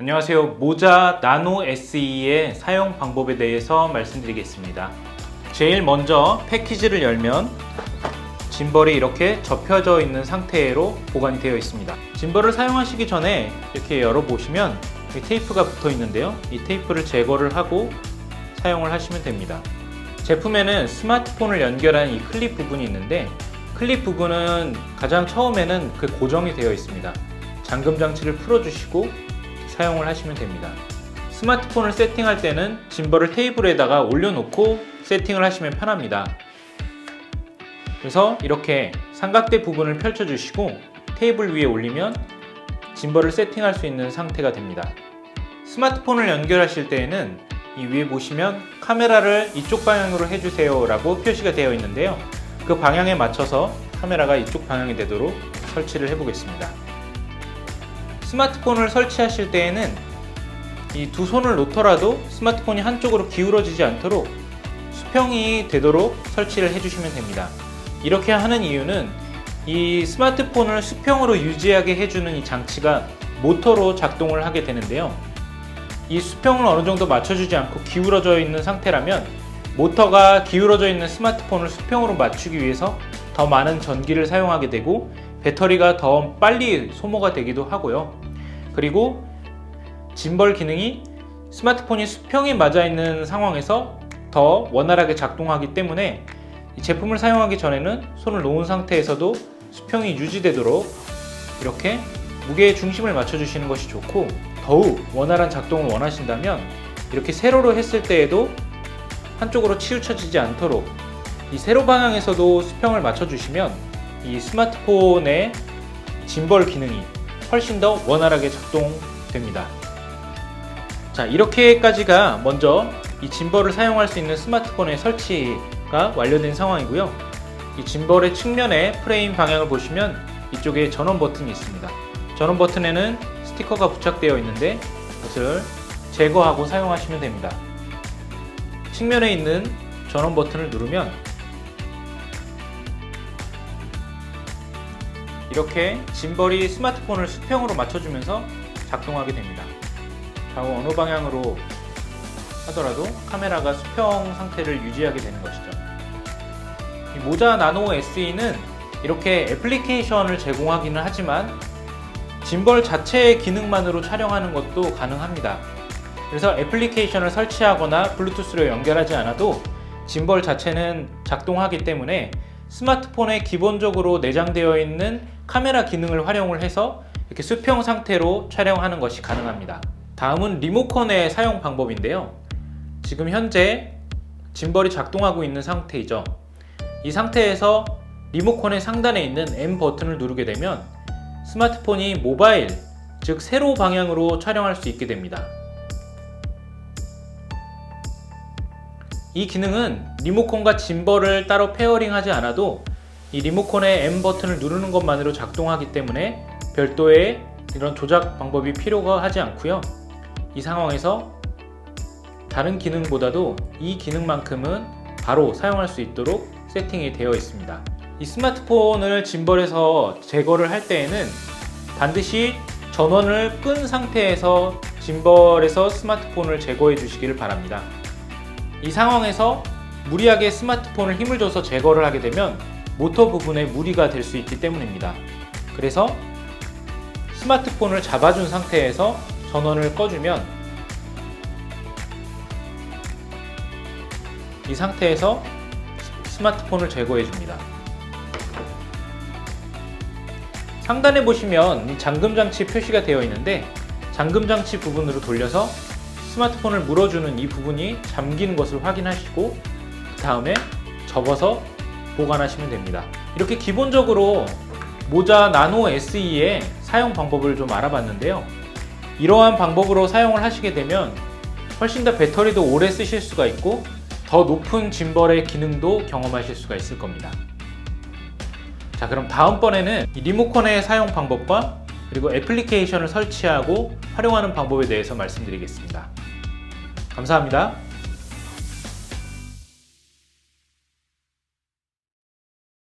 안녕하세요. 모자 나노 SE의 사용 방법에 대해서 말씀드리겠습니다. 제일 먼저 패키지를 열면 짐벌이 이렇게 접혀져 있는 상태로 보관이 되어 있습니다. 짐벌을 사용하시기 전에 이렇게 열어보시면 테이프가 붙어 있는데요. 이 테이프를 제거를 하고 사용을 하시면 됩니다. 제품에는 스마트폰을 연결한 이 클립 부분이 있는데 클립 부분은 가장 처음에는 그 고정이 되어 있습니다. 잠금 장치를 풀어주시고 사용을 하시면 됩니다. 스마트폰을 세팅할 때는 짐벌을 테이블에다가 올려놓고 세팅을 하시면 편합니다. 그래서 이렇게 삼각대 부분을 펼쳐주시고 테이블 위에 올리면 짐벌을 세팅할 수 있는 상태가 됩니다. 스마트폰을 연결하실 때에는 이 위에 보시면 카메라를 이쪽 방향으로 해주세요 라고 표시가 되어 있는데요. 그 방향에 맞춰서 카메라가 이쪽 방향이 되도록 설치를 해보겠습니다. 스마트폰을 설치하실 때에는 이 두 손을 놓더라도 스마트폰이 한쪽으로 기울어지지 않도록 수평이 되도록 설치를 해주시면 됩니다. 이렇게 하는 이유는 이 스마트폰을 수평으로 유지하게 해주는 이 장치가 모터로 작동을 하게 되는데요. 이 수평을 어느 정도 맞춰주지 않고 기울어져 있는 상태라면 모터가 기울어져 있는 스마트폰을 수평으로 맞추기 위해서 더 많은 전기를 사용하게 되고 배터리가 더 빨리 소모가 되기도 하고요. 그리고 짐벌 기능이 스마트폰이 수평에 맞아 있는 상황에서 더 원활하게 작동하기 때문에 이 제품을 사용하기 전에는 손을 놓은 상태에서도 수평이 유지되도록 이렇게 무게의 중심을 맞춰주시는 것이 좋고 더욱 원활한 작동을 원하신다면 이렇게 세로로 했을 때에도 한쪽으로 치우쳐지지 않도록 이 세로 방향에서도 수평을 맞춰주시면 이 스마트폰의 짐벌 기능이 훨씬 더 원활하게 작동됩니다. 자, 이렇게까지가 먼저 이 짐벌을 사용할 수 있는 스마트폰의 설치가 완료된 상황이고요. 이 짐벌의 측면에 프레임 방향을 보시면 이쪽에 전원 버튼이 있습니다. 전원 버튼에는 스티커가 부착되어 있는데 이것을 제거하고 사용하시면 됩니다. 측면에 있는 전원 버튼을 누르면 이렇게 짐벌이 스마트폰을 수평으로 맞춰주면서 작동하게 됩니다. 좌우 어느 방향으로 하더라도 카메라가 수평 상태를 유지하게 되는 것이죠. 이 모자 나노 SE는 이렇게 애플리케이션을 제공하기는 하지만 짐벌 자체의 기능만으로 촬영하는 것도 가능합니다. 그래서 애플리케이션을 설치하거나 블루투스로 연결하지 않아도 짐벌 자체는 작동하기 때문에 스마트폰에 기본적으로 내장되어 있는 카메라 기능을 활용을 해서 이렇게 수평 상태로 촬영하는 것이 가능합니다. 다음은 리모컨의 사용 방법인데요. 지금 현재 짐벌이 작동하고 있는 상태이죠. 이 상태에서 리모컨의 상단에 있는 M 버튼을 누르게 되면 스마트폰이 모바일, 즉 세로 방향으로 촬영할 수 있게 됩니다. 이 기능은 리모컨과 짐벌을 따로 페어링하지 않아도 이 리모컨의 M 버튼을 누르는 것만으로 작동하기 때문에 별도의 이런 조작 방법이 필요가 하지 않고요. 이 상황에서 다른 기능보다도 이 기능만큼은 바로 사용할 수 있도록 세팅이 되어 있습니다. 이 스마트폰을 짐벌에서 제거를 할 때에는 반드시 전원을 끈 상태에서 짐벌에서 스마트폰을 제거해 주시기를 바랍니다. 이 상황에서 무리하게 스마트폰을 힘을 줘서 제거를 하게 되면 모터 부분에 무리가 될 수 있기 때문입니다. 그래서 스마트폰을 잡아준 상태에서 전원을 꺼주면 이 상태에서 스마트폰을 제거해 줍니다. 상단에 보시면 이 잠금 장치 표시가 되어 있는데 잠금 장치 부분으로 돌려서 스마트폰을 물어주는 이 부분이 잠기는 것을 확인하시고 그 다음에 접어서 보관하시면 됩니다. 이렇게 기본적으로 모자 나노 SE의 사용 방법을 좀 알아봤는데요. 이러한 방법으로 사용을 하시게 되면 훨씬 더 배터리도 오래 쓰실 수가 있고 더 높은 짐벌의 기능도 경험하실 수가 있을 겁니다. 자, 그럼 다음번에는 이 리모컨의 사용 방법과 그리고 애플리케이션을 설치하고 활용하는 방법에 대해서 말씀드리겠습니다. 감사합니다.